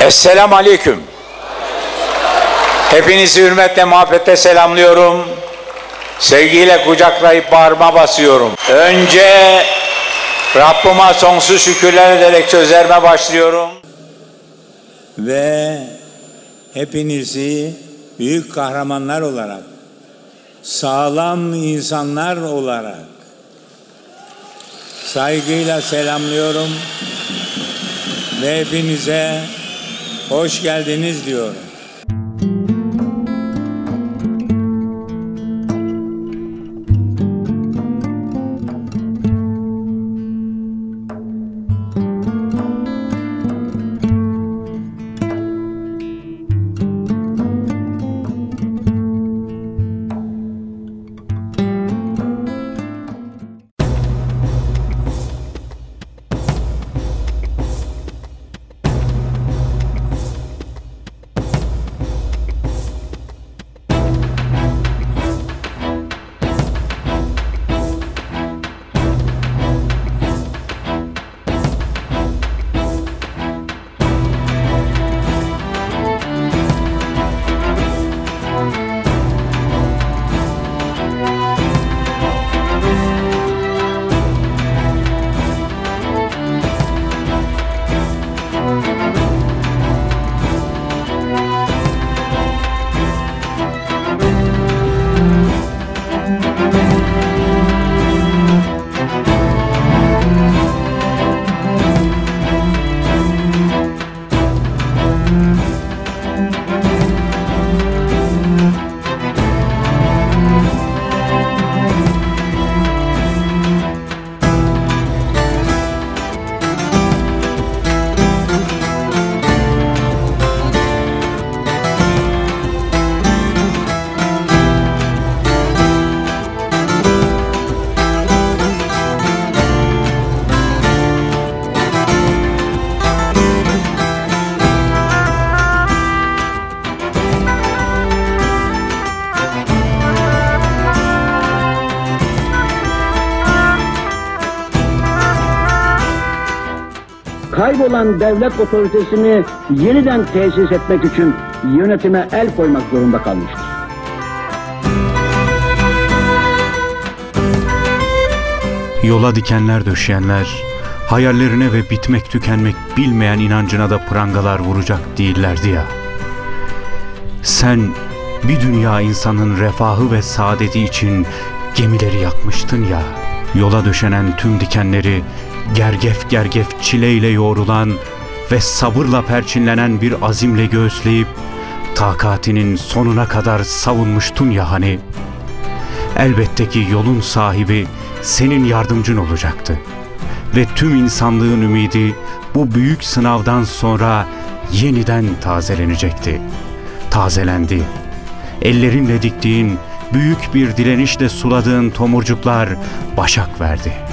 Esselamu Aleyküm. Hepinizi hürmetle, muhabbetle selamlıyorum. Sevgiyle kucaklayıp bağrıma basıyorum. Önce Rabbime sonsuz şükürler ederek sözlerime başlıyorum. Ve hepinizi büyük kahramanlar olarak, sağlam insanlar olarak saygıyla selamlıyorum ve hepinize hoş geldiniz diyorum. Kaybolan devlet otoritesini yeniden tesis etmek için yönetime el koymak zorunda kalmıştır. Yola dikenler döşeyenler, hayallerine ve bitmek tükenmek bilmeyen inancına da prangalar vuracak değillerdi ya. Sen bir dünya insanın refahı ve saadeti için gemileri yakmıştın ya. Yola döşenen tüm dikenleri gergef gergef çileyle yoğrulan ve sabırla perçinlenen bir azimle göğüsleyip takatinin sonuna kadar savunmuştun ya hani. Elbette ki yolun sahibi senin yardımcın olacaktı. Ve tüm insanlığın ümidi bu büyük sınavdan sonra yeniden tazelenecekti. Tazelendi. Ellerinle diktiğin, büyük bir direnişle suladığın tomurcuklar başak verdi.''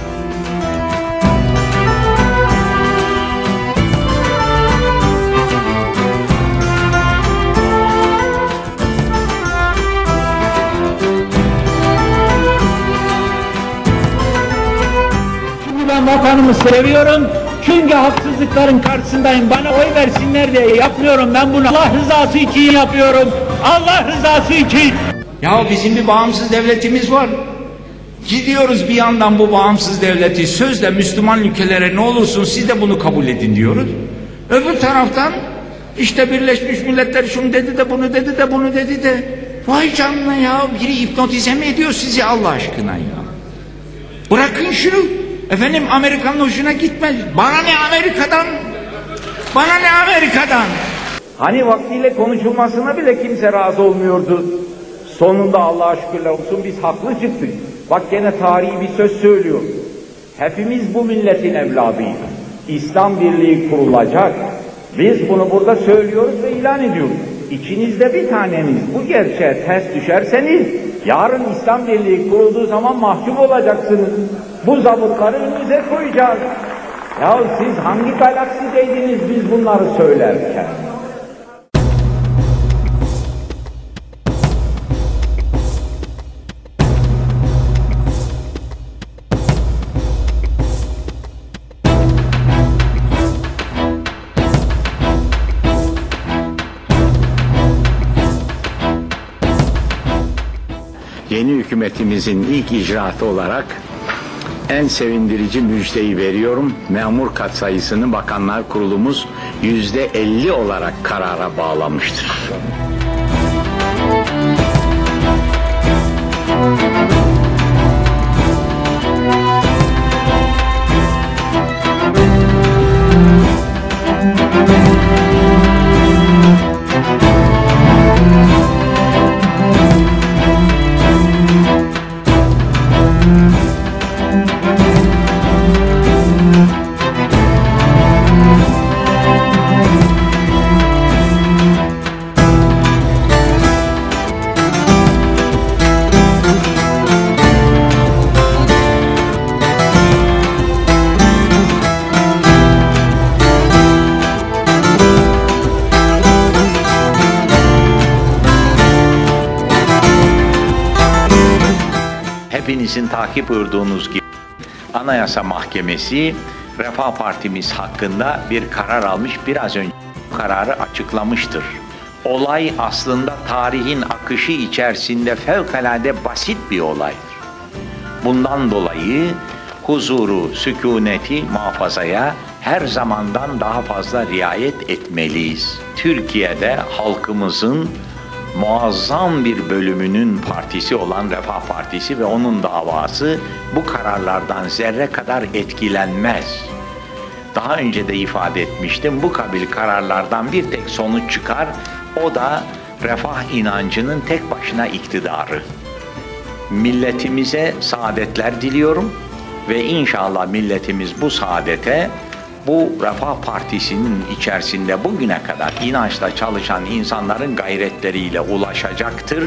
Ben vatanımı seviyorum. Çünkü haksızlıkların karşısındayım. Bana oy versinler diye yapmıyorum. Ben bunu Allah rızası için yapıyorum. Allah rızası için. Ya bizim bir bağımsız devletimiz var. Gidiyoruz bir yandan bu bağımsız devleti sözle Müslüman ülkelere ne olursun siz de bunu kabul edin diyoruz. Öbür taraftan işte Birleşmiş Milletler şunu dedi de bunu dedi de bunu dedi de vay canına ya biri hipnotize mi ediyor sizi Allah aşkına ya. Bırakın şunu. Efendim Amerika'nın hoşuna gitmez. Bana ne Amerika'dan? Bana ne Amerika'dan? Hani vaktiyle konuşulmasına bile kimse razı olmuyordu. Sonunda Allah'a şükürler olsun biz haklı çıktık. Bak gene tarihi bir söz söylüyor. Hepimiz bu milletin evladıyız. İslam birliği kurulacak. Biz bunu burada söylüyoruz ve ilan ediyoruz. İçinizde bir taneniz bu gerçeğe ters düşerseniz yarın İslam Birliği kurulduğu zaman mahcup olacaksınız. Bu zabıtları önünüze koyacağız. Ya siz hangi galaksideydiniz biz bunları söylerken? Yeni hükümetimizin ilk icraatı olarak en sevindirici müjdeyi veriyorum. Memur katsayısını Bakanlar Kurulumuz yüzde 50 olarak karara bağlamıştır. Hepinizin takip buyurduğunuz gibi Anayasa Mahkemesi Refah Partimiz hakkında bir karar almış. Biraz önce bu kararı açıklamıştır. Olay aslında tarihin akışı içerisinde fevkalade basit bir olaydır. Bundan dolayı huzuru, sükuneti muhafazaya her zamandan daha fazla riayet etmeliyiz. Türkiye'de halkımızın muazzam bir bölümünün partisi olan Refah Partisi ve onun davası bu kararlardan zerre kadar etkilenmez. Daha önce de ifade etmiştim bu kabil kararlardan bir tek sonuç çıkar o da refah inancının tek başına iktidarı. Milletimize saadetler diliyorum ve inşallah milletimiz bu saadete bu Refah Partisi'nin içerisinde bugüne kadar inançla çalışan insanların gayretleriyle ulaşacaktır.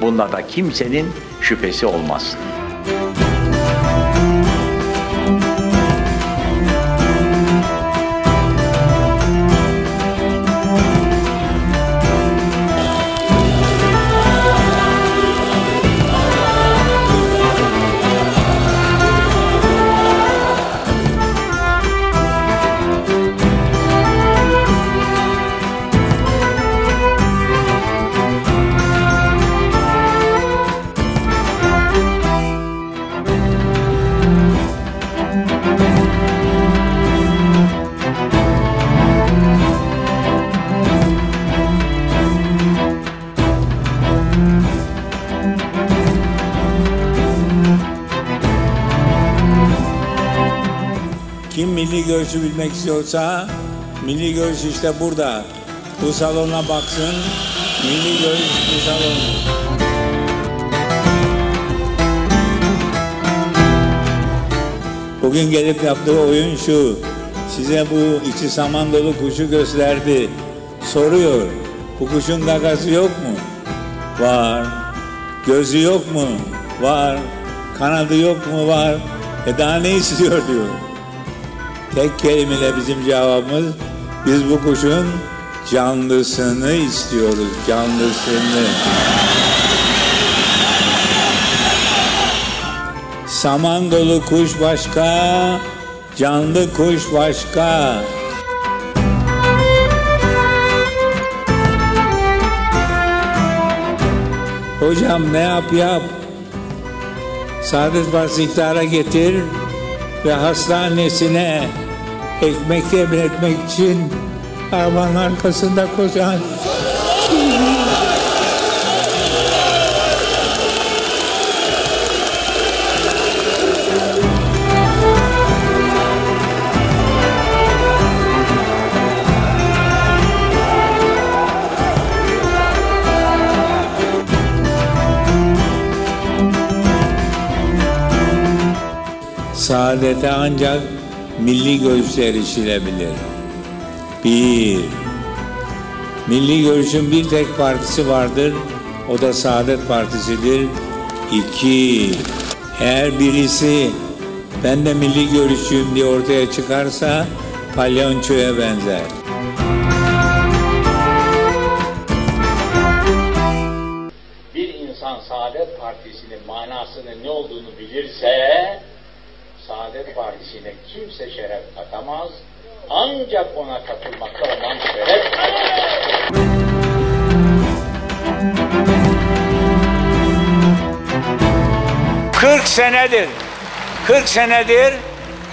Bunda da kimsenin şüphesi olmasın. Milli görüşü bilmek istiyorsa milli görüş işte burada. Bu salona baksın. Milli görüş bu salon. Bugün gelip yaptığı oyun şu. Size bu içi saman dolu kuşu gösterdi. Soruyor. Bu kuşun gagası yok mu? Var. Gözü yok mu? Var. Kanadı yok mu? Var. E daha ne istiyor diyor. Tek kelimeyle bizim cevabımız biz bu kuşun canlısını istiyoruz, canlısını. Saman dolu kuş başka, canlı kuş başka. Hocam ne yap yap. Saadet Partisi iktidara getir ve hastanesine ekmek temin etmek için arabanın arkasında koşan. Saadete ancak milli görüşle erişilebilir. Bir, milli görüşün bir tek partisi vardır, o da Saadet Partisi'dir. İki, eğer birisi ben de milli görüşçüyüm diye ortaya çıkarsa palyonçoya benzer. bir insan Saadet Partisi'nin manasının ne olduğunu bilirse Saadet Partisi'ne kimse şeref katamaz. Ancak ona katılmakta olan şeref. 40 senedir 40 senedir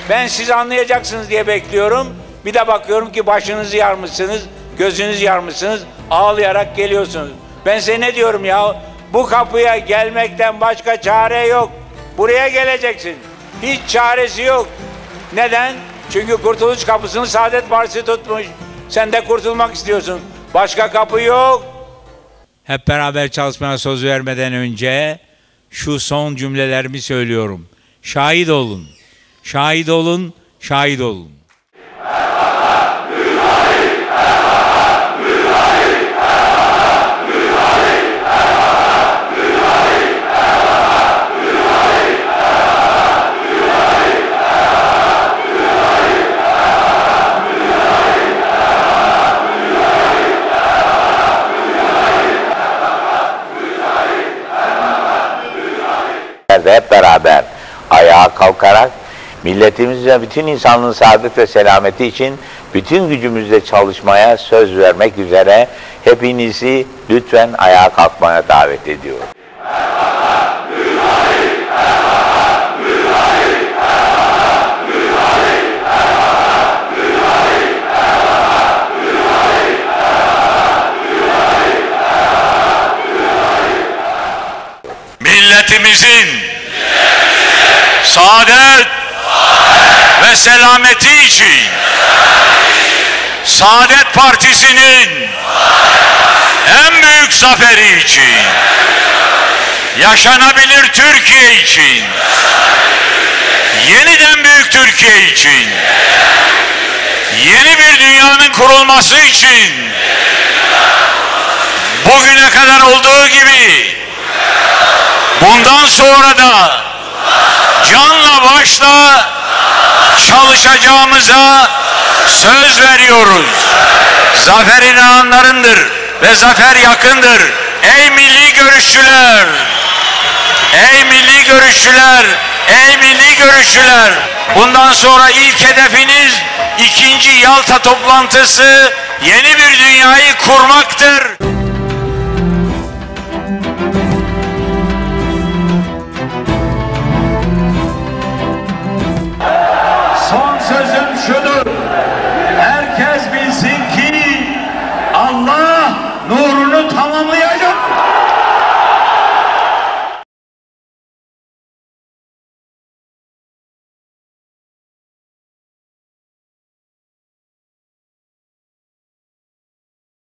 ben siz anlayacaksınız diye bekliyorum. Bir de bakıyorum ki başınızı yarmışsınız, gözünüzü yarmışsınız, ağlayarak geliyorsunuz. Ben size ne diyorum ya? Bu kapıya gelmekten başka çare yok. Buraya geleceksin. Hiç çaresi yok. Neden? Çünkü kurtuluş kapısını Saadet Partisi tutmuş. Sen de kurtulmak istiyorsun. Başka kapı yok. Hep beraber çalışmaya söz vermeden önce şu son cümlelerimi söylüyorum. Şahit olun. Şahit olun, şahit olun. De hep beraber ayağa kalkarak milletimiz ve bütün insanlığın saadet ve selameti için bütün gücümüzle çalışmaya söz vermek üzere hepinizi lütfen ayağa kalkmaya davet ediyorum. Saadet ve selameti için Saadet Partisi'nin en büyük zaferi için yaşanabilir Türkiye için yeniden büyük Türkiye için yeni bir dünyanın kurulması için bugüne kadar olduğu gibi Bundan sonra da canla başla çalışacağımıza söz veriyoruz. Zafer inananlarındır ve zafer yakındır. Ey milli görüşçüler! Ey milli görüşçüler! Ey milli görüşçüler! Bundan sonra ilk hedefiniz ikinci Yalta toplantısı yeni bir dünyayı kurmaktır.